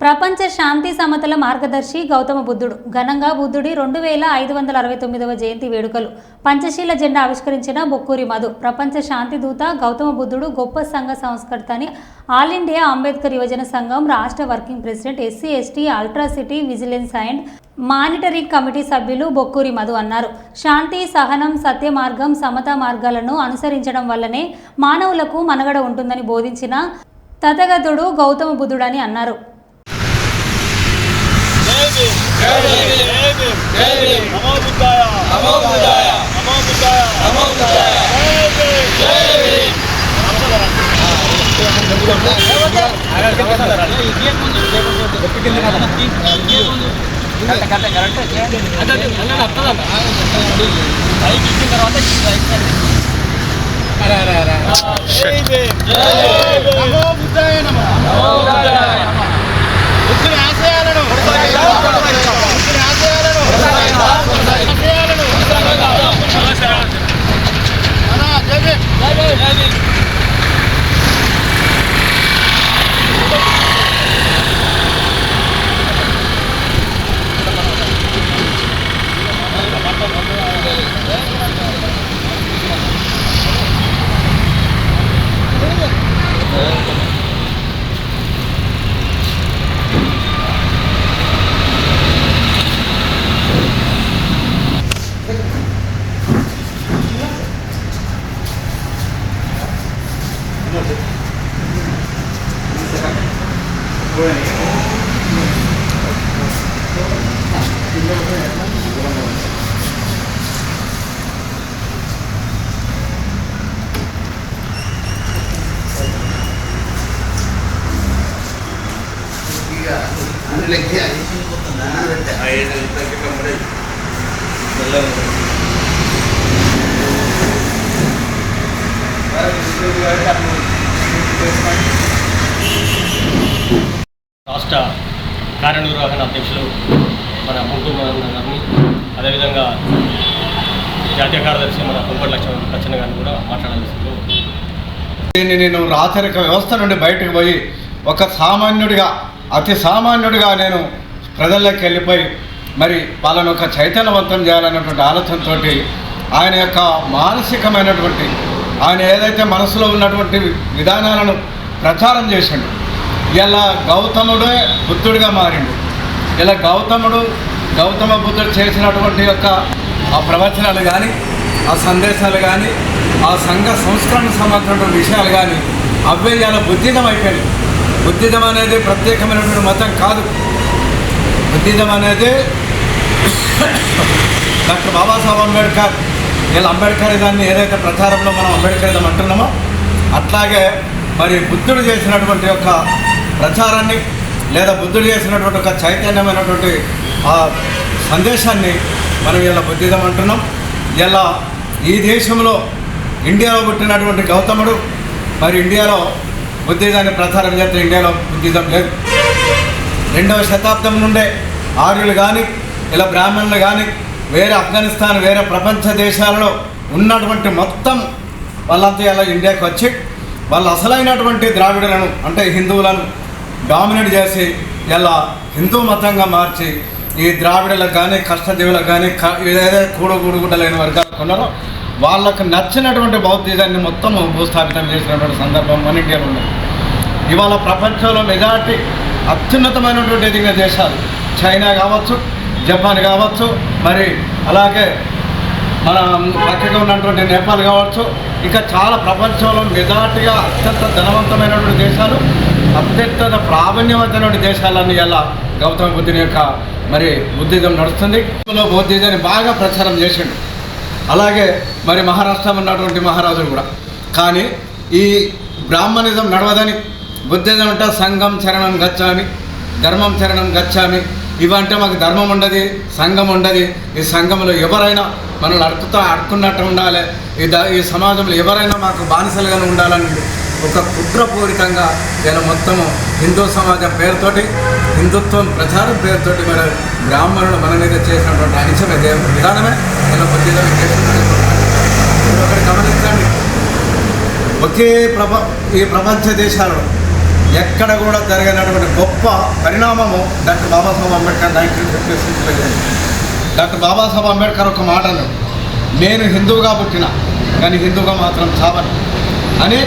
ప్రపంచ శాంతి సమతల మార్గదర్శి గౌతమ బుద్ధుడు. ఘనంగా బుద్ధుడి రెండు వేల ఐదు వందల అరవై తొమ్మిదవ జయంతి వేడుకలు. పంచశీల జెండా ఆవిష్కరించిన బొక్కూరి మధు. ప్రపంచ శాంతి దూత గౌతమ బుద్ధుడు గొప్ప సంఘ సంస్కర్త అని ఆల్ ఇండియా అంబేద్కర్ యువజన సంఘం రాష్ట్ర working president SC ST atrocity vigilance and monitoring committee సభ్యులు బొక్కూరి మధు అన్నారు. శాంతి సహనం సత్య మార్గం సమతా మార్గాలను అనుసరించడం వల్లనే మానవులకు మనుగడ ఉంటుందని బోధించిన తథగతుడు గౌతమ బుద్ధుడని అన్నారు. జై భీమ్ జై భీమ్ జై భీమ్ నమో బుద్ధాయ నమో బుద్ధాయ నమో బుద్ధాయ జై భీమ్ జై భీమ్ నమో బుద్ధాయ నమో నమో బుద్ధాయ బుద్ధుని ఆశయాలను బుద్ధుని ఆశయాలను ఆశయాలను అన్నా, జై భీమ్ జై భీమ్ జై భీమ్ రాష్ట్ర కార్యనిర్వహణ అధ్యక్షులు మన ముంటూ గారిని అదేవిధంగా జాతీయ కార్యదర్శి మన కుంపటి లక్ష్మణ్ లక్షణ గారిని కూడా మాట్లాడాల్సింది. దీన్ని నేను రాచరిక వ్యవస్థ నుండి బయటకు పోయి ఒక సామాన్యుడిగా అతి సామాన్యుడిగా నేను ప్రజల్లోకి వెళ్ళిపోయి మరి వాళ్ళను ఒక చైతన్యవంతం చేయాలన్నటువంటి ఆలోచనతో ఆయన యొక్క మానసికమైనటువంటి ఆయన ఏదైతే మనసులో ఉన్నటువంటి విధానాలను ప్రచారం చేసిండు. ఇలా గౌతముడే బుద్ధుడిగా మారిండు. ఇలా గౌతముడు గౌతమ బుద్ధుడు చేసినటువంటి యొక్క ఆ ప్రవచనాలు కానీ ఆ సందేశాలు కానీ ఆ సంఘ సంస్కరణ సంబంధించినటువంటి విషయాలు కానీ అవే ఇలా బుద్ధిజం బుద్ధిజం అనేది ప్రత్యేకమైనటువంటి మతం కాదు. బుద్ధిజం అనేది డాక్టర్ బాబాసాహెబ్ అంబేద్కర్ వీళ్ళ అంబేద్కర్ దాన్ని ఏదైతే ప్రచారంలో మనం అంబేద్కరిజం అంటున్నామో అట్లాగే మరి బుద్ధుడు చేసినటువంటి యొక్క ప్రచారాన్ని లేదా బుద్ధుడు చేసినటువంటి ఒక చైతన్యమైనటువంటి ఆ సందేశాన్ని మనం ఇలా బుద్ధిజం అంటున్నాం. ఇలా ఈ దేశంలో ఇండియాలో పుట్టినటువంటి గౌతముడు మరి ఇండియాలో బుద్ధిజాన్ని ప్రచారం చేస్తే ఇండియాలో బుద్ధిజం లేదు. రెండవ శతాబ్దం నుండే ఆర్యులు కానీ ఇలా బ్రాహ్మణులు కానీ వేరే ఆఫ్ఘనిస్తాన్ వేరే ప్రపంచ దేశాలలో ఉన్నటువంటి మొత్తం వాళ్ళంతా ఇలా ఇండియాకి వచ్చి వాళ్ళు అసలైనటువంటి ద్రావిడులను అంటే హిందువులను డామినేట్ చేసి ఇలా హిందూ మతంగా మార్చి ఈ ద్రావిడలకు కానీ కష్టజీవులకు కానీ క- ఏదైతే కూడగూడుగుడ్డ లేని వర్గాలకు ఉన్నారో వాళ్ళకు నచ్చినటువంటి బౌద్ధిజాన్ని మొత్తం భూస్థాపితం చేసినటువంటి సందర్భం మన ఇండియాలో ఉంది ఇవాళ ప్రపంచంలో మెజార్టీ అత్యున్నతమైనటువంటి ఎదిగిన దేశాలు చైనా కావచ్చు జపాన్ కావచ్చు మరి అలాగే మన పక్కగా ఉన్నటువంటి నేపాల్ కావచ్చు ఇంకా చాలా ప్రపంచంలో మెజార్టీగా అత్యంత ధనవంతమైనటువంటి దేశాలు అత్యంత ప్రావీణ్యమైనటువంటి దేశాలన్నీ ఎలా గౌతమ బుద్ధుని యొక్క మరి బుద్ధిజం నడుస్తుంది. ఇందులో బౌద్ధిజాన్ని బాగా ప్రచారం చేసిండు. అలాగే మరి మహారాష్ట్ర ఉన్నటువంటి మహారాజులు కూడా. కానీ ఈ బ్రాహ్మణిజం నడవదని బుద్ధిజం అంటే సంఘం చరణం గచ్చామి ధర్మం చరణం గచ్చామి. ఇవంటే మాకు ధర్మం ఉండదు సంఘం ఉండదు. ఈ సంఘంలో ఎవరైనా మనల్ని అడుకుతా అడుకున్నట్టు ఉండాలి. ఈ ద ఈ సమాజంలో ఎవరైనా మాకు బానిసలుగానే ఉండాలని ఒక కుట్రపూరితంగా ఇలా మొత్తము హిందూ సమాజం పేరుతోటి హిందుత్వం ప్రచారం పేరుతోటి మన బ్రాహ్మణులు మన మీద చేసినటువంటి అనిచ విధానమే ఇలా మధ్యలో చేసినటువంటి మీరు ఒకటి గమనించండి. ఒకే ప్రప ఈ ప్రపంచ దేశాలలో ఎక్కడ కూడా జరిగినటువంటి గొప్ప పరిణామము doctor Babasaheb Ambedkar nineteen fifty సిక్స్లో జరిగింది డాక్టర్ బాబాసాహెబ్ అంబేద్కర్ ఒక మాట నేను హిందువుగా పుట్టిన కానీ హిందువుగా మాత్రం చావను. అని